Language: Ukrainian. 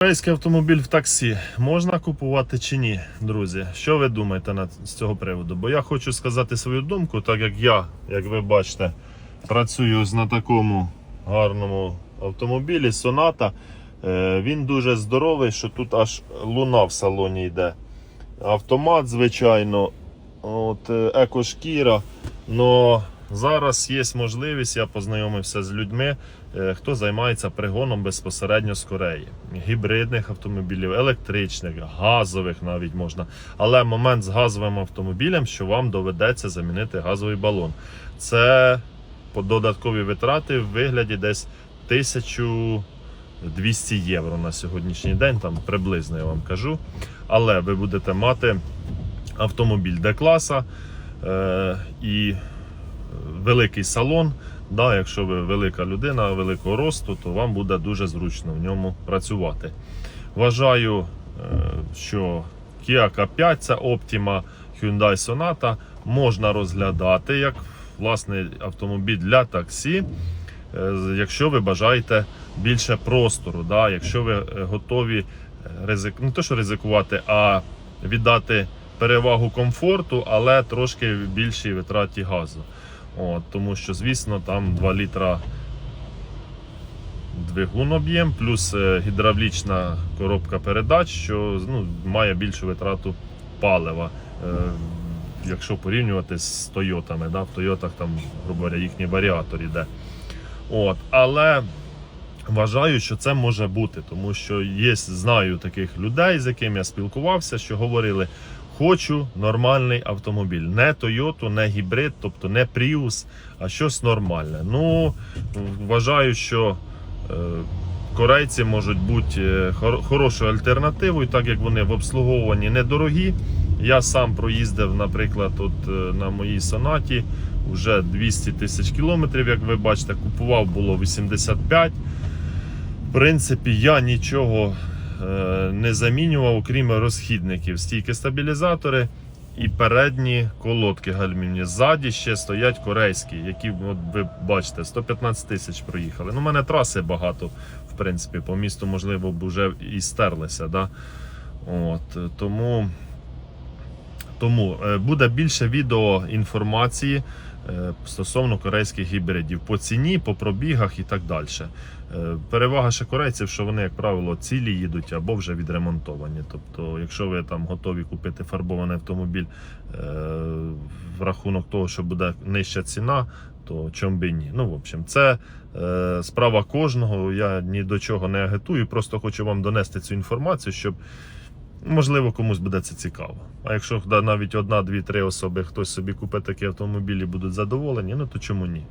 Корейський автомобіль в таксі можна купувати чи ні, друзі? Що ви думаєте з цього приводу? Бо я хочу сказати свою думку, так як я, як ви бачите, працюю на такому гарному автомобілі Соната. Е, він дуже здоровий, що тут аж луна в салоні йде. Автомат, звичайно, от, е, екошкіра. Но зараз є можливість, я познайомився з людьми, е, хто займається пригоном безпосередньо з Кореї. Гібридних автомобілів, електричних, газових навіть можна. Але момент з газовим автомобілем, що вам доведеться замінити газовий балон. Це додаткові витрати в вигляді десь 1200 євро на сьогоднішній день, там приблизно я вам кажу. Але ви будете мати автомобіль Д-класа е, і великий салон. Да, якщо ви велика людина великого росту, то вам буде дуже зручно в ньому працювати. Вважаю, е, що Kia K5 це Optima, Hyundai Sonata можна розглядати як власний автомобіль для таксі, е, якщо ви бажаєте більше простору, да, якщо ви е, готові ризик... не то, що ризикувати, а віддати перевагу комфорту, але трошки більшій витраті газу. От, тому що, звісно, там 2 літра двигун об'єм, плюс е, гідравлічна коробка передач, що ну, має більшу витрату палива. Е, якщо порівнювати з Тойотами, да? в Тойотах там, грубо говоря, їхній варіатор іде. От, але вважаю, що це може бути, тому що є, знаю таких людей, з якими я спілкувався, що говорили. Хочу нормальний автомобіль, не Toyota, не гібрид, тобто не Prius, а щось нормальне. Ну, вважаю, що е, корейці можуть бути е, хор- хорошою альтернативою, так як вони в обслуговуванні недорогі. Я сам проїздив, наприклад, от е, на моїй сонаті вже 200 тисяч кілометрів, як ви бачите, купував було 85. В принципі, я нічого не замінював, окрім розхідників. Стійки стабілізатори і передні колодки гальмівні. Ззаді ще стоять корейські, які от ви бачите, 115 тисяч проїхали. Ну, у мене траси багато, в принципі, по місту, можливо, б вже і стерлися. Да? От, е, тому. Тому е, буде більше відео інформації е, стосовно корейських гібридів по ціні, по пробігах і так далі. Е, Перевага ще корейців, що вони, як правило, цілі їдуть або вже відремонтовані. Тобто, якщо ви там готові купити фарбований автомобіль в рахунок того, що буде нижча ціна, то чом би ні. Ну, в общем, це справа кожного. Я ні до чого не агітую, просто хочу вам донести цю інформацію, щоб Можливо, комусь буде це цікаво. А якщо навіть одна, дві, три особи хтось собі купить такі автомобілі будуть задоволені, ну то чому ні?